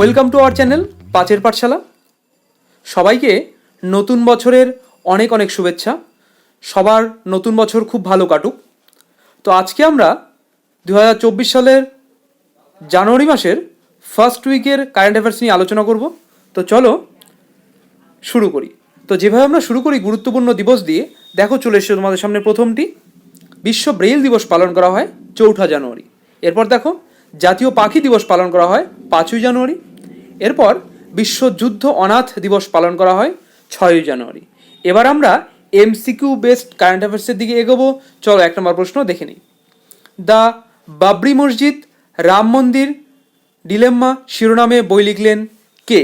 Welcome to our channel পাঁচের পাঠশালা। সবাইকে নতুন বছরের অনেক অনেক শুভেচ্ছা। সবার নতুন বছর খুব ভালো কাটুক। তো আজকে আমরা দু হাজার চব্বিশ সালের জানুয়ারি মাসের ফার্স্ট উইকের কারেন্ট অ্যাফেয়ার্স নিয়ে আলোচনা করব। তো চলো শুরু করি। তো যেভাবে আমরা শুরু করি গুরুত্বপূর্ণ দিবস দিয়ে, দেখো চলে এসেছে তোমাদের সামনে প্রথমটি। বিশ্ব ব্রেইল দিবস পালন করা হয় চৌঠা জানুয়ারি। এরপর দেখো জাতীয় পাখি দিবস পালন করা হয় পাঁচই জানুয়ারি। এরপর বিশ্ব যুদ্ধ অনাথ দিবস পালন করা হয় ছয়ই জানুয়ারি। এবার আমরা এমসিকিউ বেসড কারেন্ট অ্যাফেয়ার্সের দিকে এগোবো। চলো এক নম্বর প্রশ্ন দেখে নিই। দ্য বাবরি মসজিদ, রাম মন্দির, ডিলেম্মা শিরোনামে বই লিখলেন কে?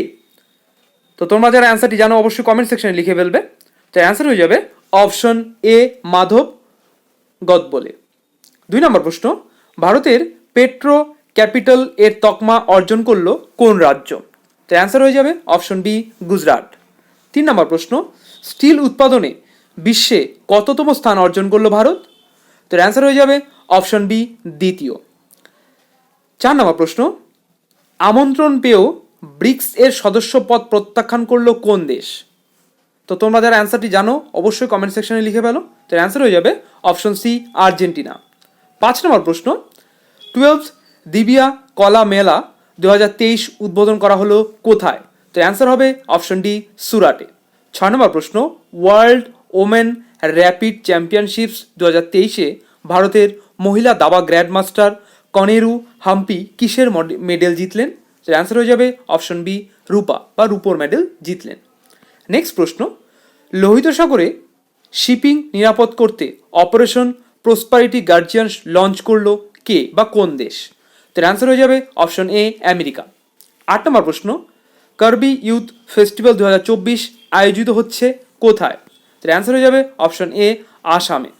তো তোমরা যারা অ্যান্সারটি জানো, অবশ্যই কমেন্ট সেকশনে লিখে ফেলবে। তো অ্যান্সার হয়ে যাবে অপশন এ, মাধব গদ বলে দুই নম্বর প্রশ্ন, ভারতের পেট্রো ক্যাপিটাল এর তকমা অর্জন করল কোন রাজ্য? তো অ্যান্সার হয়ে যাবে অপশন বি গুজরাট তিন নম্বর প্রশ্ন স্টিল উৎপাদনে বিশ্বে কততম স্থান অর্জন করল ভারত? তো অ্যান্সার হয়ে যাবে অপশন বি দ্বিতীয়। চার নম্বর প্রশ্ন, আমন্ত্রণ পেয়েও ব্রিক্স এর সদস্য পদ প্রত্যাখ্যান করল কোন দেশ? তো তোমরা যারা অ্যান্সারটি জানো, অবশ্যই কমেন্ট সেকশনে লিখে ফেলো। তো অ্যান্সার হয়ে যাবে অপশন সি আর্জেন্টিনা। পাঁচ নম্বর প্রশ্ন টুয়েলভ দিবিয়া কলা মেলা দু হাজার তেইশ উদ্বোধন করা হলো কোথায়? তো অ্যান্সার হবে অপশন ডি সুরাটে। ছয় নম্বর প্রশ্ন ওয়ার্ল্ড ওমেন র্যাপিড চ্যাম্পিয়নশিপস দু হাজার তেইশে ভারতের মহিলা দাবা গ্র্যান্ডমাস্টার কনেরু হাম্পি কিসের মেডেল জিতলেন? তো অ্যান্সার হয়ে যাবে অপশন বি রূপা বা রূপোর মেডেল জিতলেন। নেক্সট প্রশ্ন, লোহিত সাগরে শিপিং নিরাপদ করতে অপারেশন প্রসপারিটি গার্জিয়ান লঞ্চ করল কে বা কোন দেশ? তো অ্যান্সার হয়ে যাবে অপশন এ আমেরিকা আট নম্বর প্রশ্ন কার্বি ইউথ ফেস্টিভ্যাল দু হাজার চব্বিশ আয়োজিত হচ্ছে কোথায়? তো অ্যান্সার হয়ে যাবে অপশন এ আসামে।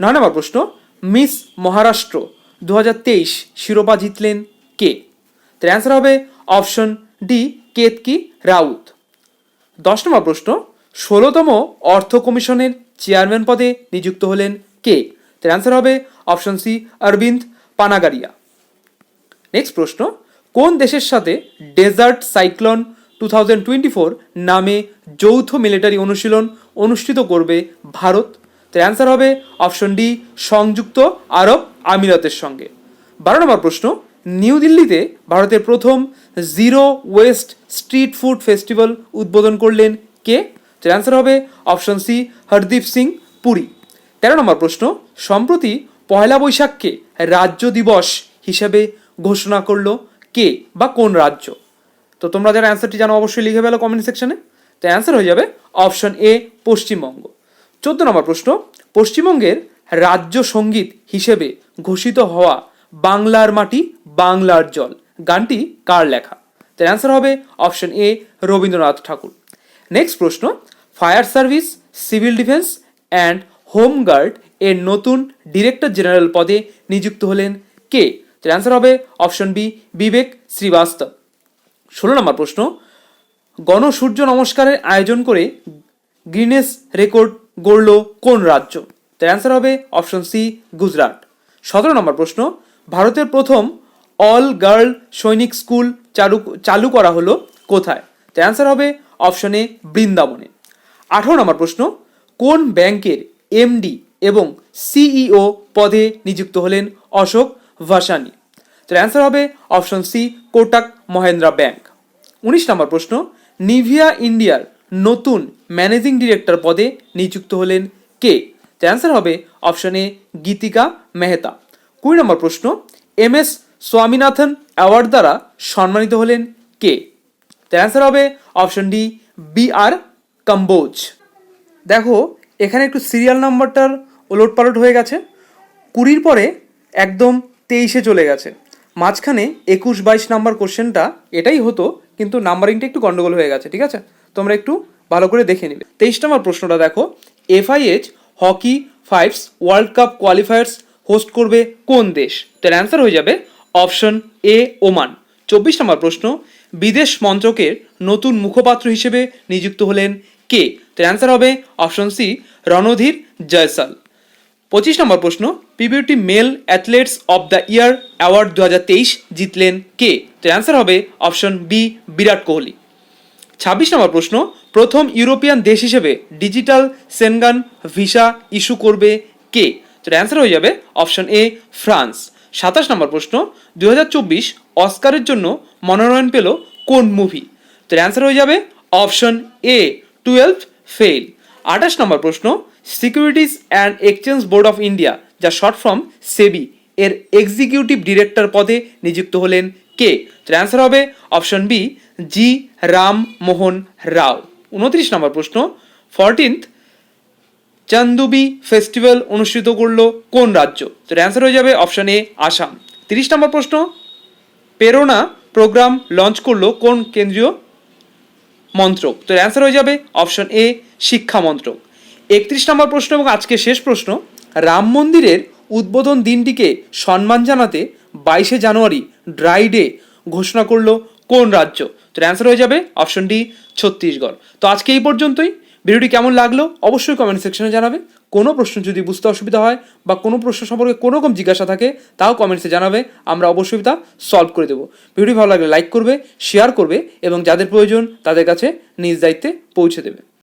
নয় নম্বর প্রশ্ন মিস মহারাষ্ট্র দু হাজার তেইশ শিরোপা জিতলেন কে? তো অ্যান্সার হবে অপশন ডি কেতকি রাউত দশ নম্বর প্রশ্ন, ষোলোতম অর্থ কমিশনের চেয়ারম্যান পদে নিযুক্ত হলেন কে? তার অ্যান্সার হবে option C Arvind Panagariya next প্রশ্ন, কোন দেশের সাথে desert cyclone two thousand twenty four নামে যৌথ মিলিটারি অনুশীলন অনুষ্ঠিত করবে ভারত? তার অ্যান্সার হবে অপশন ডি সংযুক্ত আরব আমিরাতের সঙ্গে। বারো নম্বর প্রশ্ন, নিউ দিল্লিতে ভারতের প্রথম zero waste street food festival উদ্বোধন করলেন কে? তার অ্যান্সার হবে অপশন সি হরদীপ সিং পুরী। তেরো নম্বর প্রশ্ন, সম্প্রতি পয়লা বৈশাখকে রাজ্য দিবস হিসেবে ঘোষণা করল কে বা কোন রাজ্য? তো তোমরা যারা অ্যান্সারটি জানো অবশ্যই লিখে ফেলো কমেন্ট সেকশনে তো অ্যান্সার হয়ে যাবে অপশন এ পশ্চিমবঙ্গ। চোদ্দ নম্বর প্রশ্ন, পশ্চিমবঙ্গের রাজ্য সংগীত হিসেবে ঘোষিত হওয়া বাংলার মাটি বাংলার জল, গানটি কার লেখা? তার অ্যান্সার হবে option A Rabindranath Thakur. Next প্রশ্ন fire service civil defence and home guard এর নতুন ডিরেক্টর জেনারেল পদে নিযুক্ত হলেন কে? তার অ্যান্সার হবে অপশন বি বিবেক শ্রীবাস্তব ষোলো নম্বর প্রশ্ন গণসূর্য নমস্কারের আয়োজন করে গ্রিনেস রেকর্ড গড়ল কোন রাজ্য? তার অ্যান্সার হবে অপশন সি গুজরাট সতেরো নম্বর প্রশ্ন, ভারতের প্রথম অল গার্ল সৈনিক স্কুল চালু চালু করা হলো কোথায়? তার অ্যান্সার হবে অপশন এ বৃন্দাবনে। আঠারো নম্বর প্রশ্ন, কোন ব্যাংকের এমডি এবং সিইও পদে নিযুক্ত হলেন অশোক ভাসানি। তো অ্যান্সার হবে option C Kotak Mahindra bank উনিশ নম্বর প্রশ্ন, নিভিয়া ইন্ডিয়ার নতুন ম্যানেজিং ডিরেক্টর পদে নিযুক্ত হলেন কে? তো অ্যান্সার হবে অপশন এ গীতিকা মেহতা। কুড়ি নম্বর প্রশ্ন, এম এস স্বামীনাথন অ্যাওয়ার্ড দ্বারা সম্মানিত হলেন কে? তো অ্যান্সার হবে অপশন ডি বি আর কম্বোজ। দেখো, এখানে একটু সিরিয়াল নাম্বারটার ওলট পালট হয়ে গেছে। কুড়ির পরে একদম তেইশে চলে গেছে। মাঝখানে একুশ বাইশ নাম্বার কোশ্চেনটা এটাই হতো, কিন্তু নাম্বারিংটা একটু গন্ডগোল হয়ে গেছে, ঠিক আছে? তোমরা একটু ভালো করে দেখে নিবে। তেইশ নম্বর প্রশ্নটা দেখো, FIH hockey fives world cup qualifiers host করবে কোন দেশ? তার অ্যান্সার হয়ে যাবে অপশন এ, ওমান। চব্বিশ নম্বর প্রশ্ন, বিদেশ মন্ত্রকের নতুন মুখপাত্র হিসেবে নিযুক্ত হলেন কে? তার অ্যান্সার হবে অপশন সি, রণধীর জয়সাল পঁচিশ নম্বর প্রশ্ন, পিবিউটি male athletes of the year award দু হাজার তেইশ জিতলেন কে? তো অ্যান্সার হবে অপশন বি, বিরাট কোহলি। ছাব্বিশ নম্বর প্রশ্ন, প্রথম ইউরোপিয়ান দেশ হিসেবে ডিজিটাল সেনগান ভিসা ইস্যু করবে কে? তো অ্যান্সার হয়ে যাবে অপশন এ, ফ্রান্স। সাতাশ নম্বর প্রশ্ন দু হাজার চব্বিশ অস্কারের জন্য মনোনয়ন পেল কোন মুভি? তো অ্যান্সার হয়ে যাবে অপশন এ, টুয়েলভ ফেল আঠাশ নম্বর প্রশ্ন securities and exchange board of India যা শর্ট ফর্ম সেবি এর এক্সিকিউটিভ ডিরেক্টর পদে নিযুক্ত হলেন কে? অ্যান্সার হবে option B G Ram Mohan Rao উনত্রিশ নম্বর প্রশ্ন ফরটিন্থ চান্দুবি ফেস্টিভ্যাল অনুষ্ঠিত করল কোন রাজ্য? তো অ্যান্সার হয়ে যাবে অপশন এ আসাম তিরিশ নম্বর প্রশ্ন প্রেরণা প্রোগ্রাম লঞ্চ করল কোন কেন্দ্রীয় মন্ত্রক। তো অ্যান্সার হয়ে যাবে অপশন এ শিক্ষা মন্ত্রক। একত্রিশ নম্বর প্রশ্ন এবং আজকে শেষ প্রশ্ন, রাম মন্দিরের উদ্বোধন দিনটিকে সম্মান জানাতে বাইশে জানুয়ারি ড্রাই ডে ঘোষণা করল কোন রাজ্য? তো অ্যান্সার হয়ে যাবে অপশন ডি ছত্তিশগড়। তো আজকে এই পর্যন্তই। ভিডিওটি কেমন লাগল অবশ্যই কমেন্ট সেকশনে জানাবে। কোনো প্রশ্ন যদি বুঝতে অসুবিধা হয় বা কোনো প্রশ্ন সম্পর্কে কোনো রকম জিজ্ঞাসা থাকে, তাও কমেন্টসে জানাবে, আমরা অবশ্যই তা সলভ করে দেবো। ভিডিও ভালো লাগলে লাইক করবে শেয়ার করবে এবং যাদের প্রয়োজন তাদের কাছে নিজ দায়িত্বে পৌঁছে দেবে।